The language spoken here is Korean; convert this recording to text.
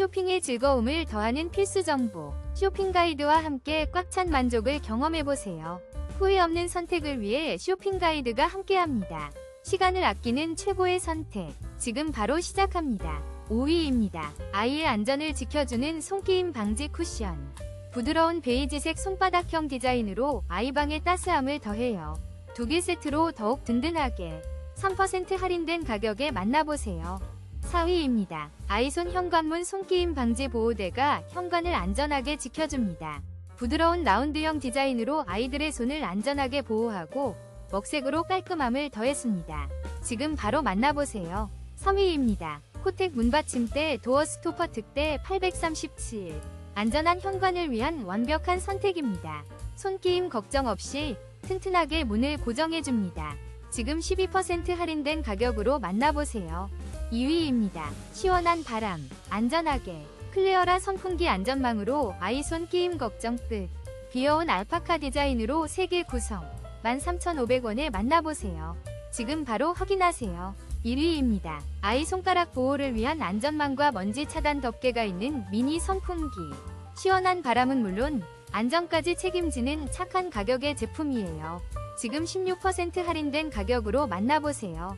쇼핑의 즐거움을 더하는 필수 정보. 쇼핑 가이드와 함께 꽉 찬 만족을 경험해보세요. 후회 없는 선택을 위해 쇼핑 가이드가 함께합니다. 시간을 아끼는 최고의 선택. 지금 바로 시작합니다. 5위입니다. 아이의 안전을 지켜주는 손게임 방지 쿠션. 부드러운 베이지색 손바닥형 디자인으로 아이방의 따스함을 더해요. 두 개 세트로 더욱 든든하게 3% 할인된 가격에 만나보세요. 4위입니다. 아이손 현관문 손게임 방지 보호대가 현관을 안전하게 지켜줍니다. 부드러운 라운드형 디자인으로 아이들의 손을 안전하게 보호하고 먹색으로 깔끔함을 더했습니다. 지금 바로 만나보세요. 3위입니다. 코텍 문받침대 도어 스토퍼 특대 837. 안전한 현관을 위한 완벽한 선택입니다. 손게임 걱정 없이 튼튼하게 문을 고정해줍니다. 지금 12% 할인된 가격으로 만나보세요. 2위입니다. 시원한 바람, 안전하게, 클레어라 선풍기 안전망으로 아이 손 게임 걱정 끝. 귀여운 알파카 디자인으로 3개 구성, 13,500원에 만나보세요. 지금 바로 확인하세요. 1위입니다. 아이 손가락 보호를 위한 안전망과 먼지 차단 덮개가 있는 미니 선풍기. 시원한 바람은 물론 안전까지 책임지는 착한 가격의 제품이에요. 지금 16% 할인된 가격으로 만나보세요.